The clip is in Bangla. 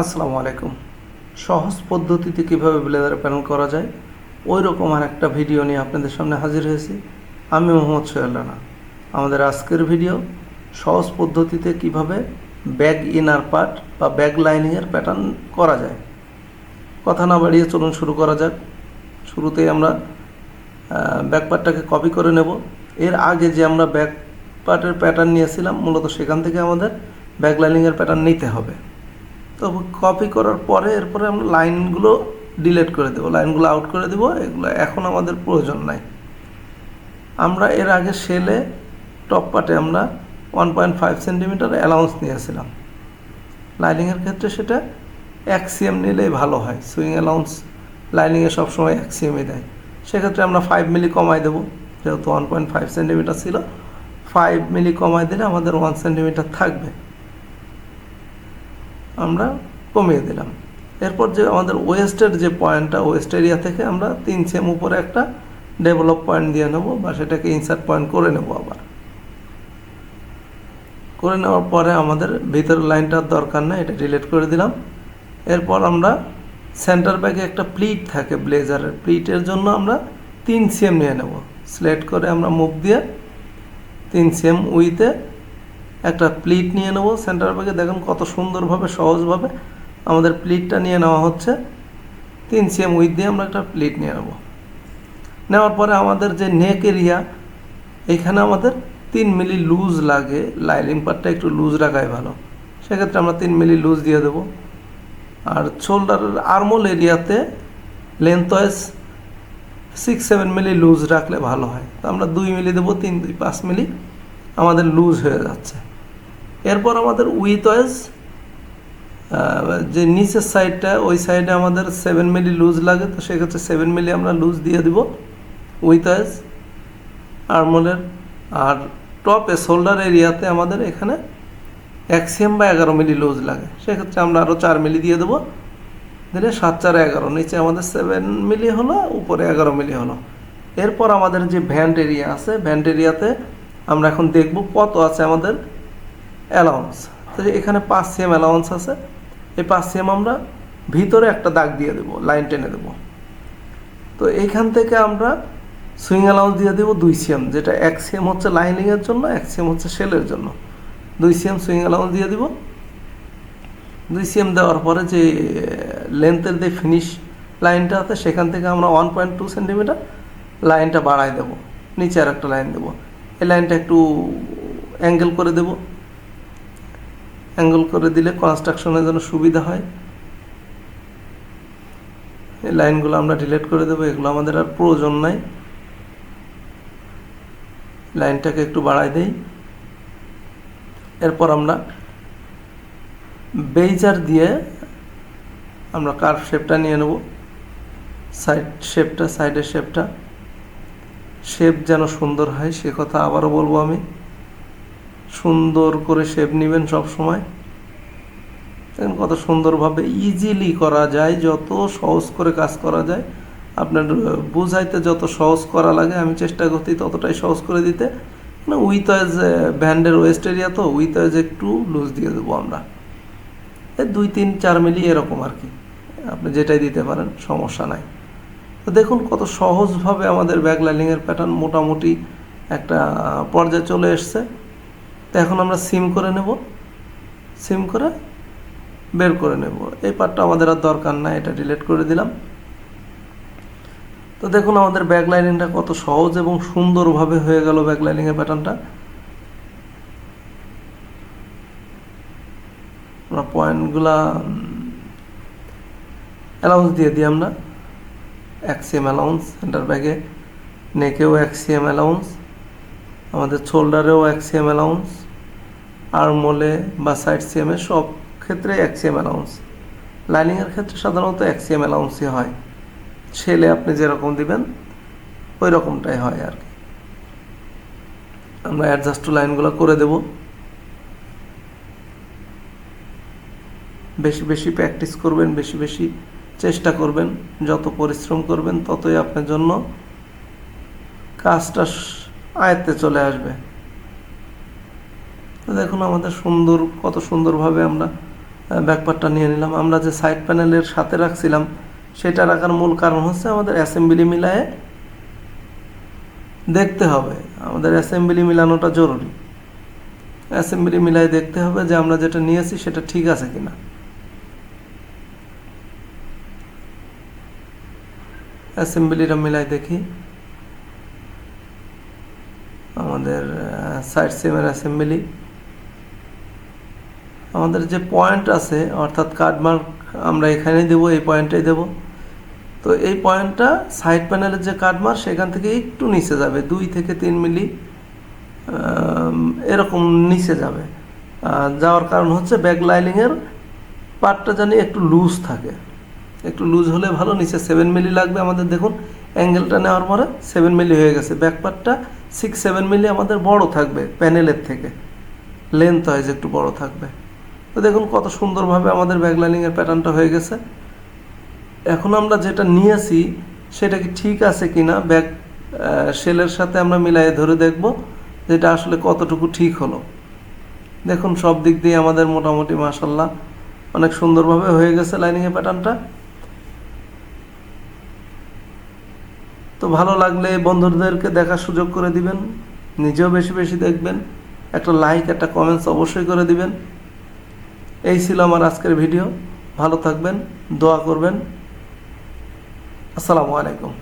আসসালামু আলাইকুম। সহজ পদ্ধতিতে কীভাবে ব্লেজার প্যানেল করা যায় ওই রকম আর একটা ভিডিও নিয়ে আপনাদের সামনে হাজির হয়েছি। আমি মোহাম্মদ সোহেল রানা। আমাদের আজকের ভিডিও, সহজ পদ্ধতিতে কীভাবে ব্যাগ ইনার পার্ট বা ব্যাগ লাইনিংয়ের প্যাটার্ন করা যায়। কথা না বাড়িয়ে চলুন শুরু করা যাক। শুরুতেই আমরা ব্যাক পার্টটাকে কপি করে নেব। এর আগে যে আমরা ব্যাক পার্টের প্যাটার্ন নিয়েছিলাম, মূলত সেখান থেকে আমাদের ব্যাক লাইনিংয়ের প্যাটার্ন নিতে হবে। তো কপি করার পরে এরপরে আমরা লাইনগুলো ডিলিট করে দেবো। লাইনগুলো আউট করে দেবো, এগুলো এখন আমাদের প্রয়োজন নাই। আমরা এর আগে সেলে টপ পার্টে আমরা one point five centimetre allowance নিয়েছিলাম। লাইনিংয়ের ক্ষেত্রে সেটা এক সিএম নিলেই ভালো হয়। সুইং অ্যালাউন্স লাইনিংয়ে সবসময় এক সিএমই দেয়। সেক্ষেত্রে আমরা ফাইভ মিলি কমাই দেবো, যেহেতু ওয়ান পয়েন্ট ফাইভ সেন্টিমিটার ছিল। ফাইভ মিলি কমাই দিলে আমাদের ওয়ান সেন্টিমিটার থাকবে। আমরা কমিয়ে দিলাম। এরপর যে আমাদের ওয়েস্টের যে পয়েন্টটা, ওয়েস্ট এরিয়া থেকে আমরা তিন সেম উপরে একটা ডেভেলপ পয়েন্ট দিয়ে নেব বা সেটাকে ইনসার্ট পয়েন্ট করে নেব আবার। করে নেওয়ার পরে আমাদের ভিতরের লাইনটার দরকার নেই, এটা ডিলিট করে দিলাম। এরপর আমরা সেন্টার ব্যাগে একটা প্লিট থাকে ব্লেজারের, প্লিটের জন্য আমরা তিন সিএম নিয়ে নেব। সিলেক্ট করে আমরা মুখ দিয়ে তিন সিএম উইতে একটা প্লিট নিয়ে নেব সেন্টার ব্যাগে দেখুন কত সুন্দরভাবে, সহজভাবে আমাদের প্লিটটা নিয়ে নেওয়া হচ্ছে। তিন সিএম উইথ দিয়ে আমরা একটা প্লিট নিয়ে নেব। নেওয়ার পরে আমাদের যে নেক এরিয়া এইখানে আমাদের তিন মিলি লুজ লাগে। লাইলিং পার্টটা একটু লুজ রাখাই ভালো। সেক্ষেত্রে আমরা তিন মিলি লুজ দিয়ে দেবো। আর শোল্ডারের আর্মোল এরিয়াতে length wise six seven milli loose রাখলে ভালো হয়। তো আমরা দুই মিলি দেবো, তিন, দুই, পাঁচ মিলি আমাদের লুজ হয়ে যাচ্ছে। এরপর আমাদের উইথ ওয়েজ যে নিচের সাইডটা ওই সাইডে আমাদের সেভেন মিলি লুজ লাগে, তো সেক্ষেত্রে সেভেন মিলি আমরা লুজ দিয়ে দিব উইথ ওয়াইজ আর্মোলের আর টপে শোল্ডার এরিয়াতে আমাদের এখানে অ্যাক্সিয়াম বা এগারো মিলি লুজ লাগে। সেক্ষেত্রে আমরা আরও চার মিলি দিয়ে দেবো। দিলে সাত, চার, এগারো। নিচে আমাদের সেভেন মিলি হলো, উপরে এগারো মিলি হলো। এরপর আমাদের যে ভ্যান্ট এরিয়া আছে ভ্যান্ট এরিয়াতে আমরা এখন দেখব কত আছে আমাদের অ্যালাউন্স তো এখানে পাঁচ সিএম অ্যালাউন্স আছে। এই পাঁচ সিএম আমরা ভিতরে একটা দাগ দিয়ে দেবো লাইন টেনে দেবো। তো এইখান থেকে আমরা সুইং অ্যালাউন্স দিয়ে দেবো দুই সিএম যেটা এক সিএম হচ্ছে লাইনিংয়ের জন্য, এক সিএম হচ্ছে সেলের জন্য। দুই সিএম সুইং অ্যালাউন্স দিয়ে দিব। দুই সিএম দেওয়ার পরে যে লেন্থের যে ফিনিশ লাইনটা আছে, সেখান থেকে আমরা ওয়ান পয়েন্ট টু সেন্টিমিটার লাইনটা বাড়াই দেবো। নিচে আর একটা লাইন দেবো। এই লাইনটা একটু অ্যাঙ্গেল করে দেব। অ্যাঙ্গেল করে দিলে কনস্ট্রাকশনের জন্য সুবিধা হয়। এই লাইনগুলো আমরা ডিলিট করে দেবো, এগুলো আমাদের আর প্রয়োজন নাই। লাইনটাকে একটু বাড়াই দেই। এরপর আমরা বেইজার দিয়ে আমরা কার্ভ শেপটা নিয়ে নেব। সাইড শেপটা সাইডের শেপটা শেপ যেন সুন্দর হয়, সে কথা আবারও বলব আমি। সুন্দর করে শেপ নেবেন সব সময় দেখেন কত সুন্দরভাবে ইজিলি করা যায়, যত সহজ করে কাজ করা যায়। আপনার বুঝাইতে যত সহজ করা লাগে, আমি চেষ্টা করছি ততটাই সহজ করে দিতে। মানে উইথ ওয়েজ ব্যান্ডের ওয়েস্ট এরিয়া তো উইথ ওয়েজ একটু লুজ দিয়ে দেবো আমরা। এই দুই, তিন, চার মিলি এরকম আর কি। আপনি যেটাই দিতে পারেন, সমস্যা নাই। তো দেখুন কত সহজভাবে আমাদের ব্যাক লাইনিংয়ের প্যাটার্ন মোটামুটি একটা পর্যায়ে চলে এসছে। তো এখন আমরা সিম করে নেব। সিম করে বের করে নেব। এই পার্টটা আমাদের আর দরকার নাই, এটা ডিলিট করে দিলাম। তো দেখুন আমাদের ব্যাক লাইনিংটা কত সহজ এবং সুন্দরভাবে হয়ে গেল ব্যাক লাইনিংয়ের প্যাটার্নটা আমরা পয়েন্টগুলা অ্যালাউন্স দিয়ে দিই আমরা। এক্সিএম অ্যালাউন্স সেন্টার ব্যাগে নেকেও এক্সিএম অ্যালাউন্স আমাদের শোল্ডারেও এক এক্সিএম অ্যালাউন্স আর্মোলে বা সাইড সিএমে সব ক্ষেত্রে এক্সিএম অ্যালাউন্স লাইনিংয়ের ক্ষেত্রে সাধারণত এক এক্সিএম অ্যালাউন্সই হয়। ছেলে আপনি যেরকম দিবেন ওই রকমটাই হয় আর কি। আমরা অ্যাডজাস্ট লাইনগুলো করে দেব। বেশি বেশি প্র্যাকটিস করবেন, বেশি বেশি চেষ্টা করবেন। যত পরিশ্রম করবেন, ততই আপনার জন্য কাজটা আয়ত্তে চলে আসবে। দেখুন আমাদের সুন্দর, কত সুন্দরভাবে আমরা ব্যাকপার্টটা নিয়ে নিলাম। আমরা যে সাইড প্যানেলের সাথে রাখছিলাম, সেটা রাখার মূল কারণ হচ্ছে আমাদের অ্যাসেম্বলি মিলায়ে দেখতে হবে। আমাদের অ্যাসেম্বলি মিলানোটা জরুরি। অ্যাসেম্বলি মিলাই দেখতে হবে যে আমরা যেটা নিয়েছি সেটা ঠিক আছে কিনা। অ্যাসেম্বলিটা মিলাই দেখি। আমাদের সাইড সিমের অ্যাসেম্বলি আমাদের যে পয়েন্ট আছে, অর্থাৎ কার্ডমার্ক আমরা এখানে দেব, এই পয়েন্টটাই দেব। তো এই পয়েন্টটা সাইড প্যানেলের যে কার্ডমার্ক সেখান থেকে একটু নিচে যাবে, দুই থেকে তিন মিলি এরকম নিচে যাবে। যাওয়ার কারণ হচ্ছে ব্যাক লাইনিংয়ের পার্টটা জানি একটু লুজ থাকে। একটু লুজ হলে ভালো, নিচে সেভেন মিলি লাগবে আমাদের, দেখুন। অ্যাঙ্গেলটা নেওয়ার পরে সেভেন মিলি হয়ে গেছে। ব্যাক পার্টটা সিক্স সেভেন মিলি আমাদের বড় থাকবে প্যানেলের থেকে। লেন্থ ওয়াইজ একটু বড় থাকবে। তো দেখুন কত সুন্দরভাবে আমাদের ব্যাক লাইনিংয়ের প্যাটার্নটা হয়ে গেছে। এখন আমরা যেটা নিয়েছি, সেটা কি ঠিক আছে কি না ব্যাক সেলের সাথে আমরা মিলাই ধরে দেখব যেটা আসলে কতটুকু ঠিক হলো। দেখুন সব দিক দিয়ে আমাদের মোটামুটি মাসাল্লাহ অনেক সুন্দরভাবে হয়ে গেছে লাইনিংয়ের প্যাটার্নটা তো ভালো লাগলে বন্ধুদেরকে দেখার সুযোগ করে দিবেন, নিজেও বেশি বেশি দেখবেন, একটা লাইক একটা কমেন্টস অবশ্যই করে দিবেন। এই ছিল আমার আজকের ভিডিও ভালো থাকবেন, দোয়া করবেন। আসসালামু আলাইকুম।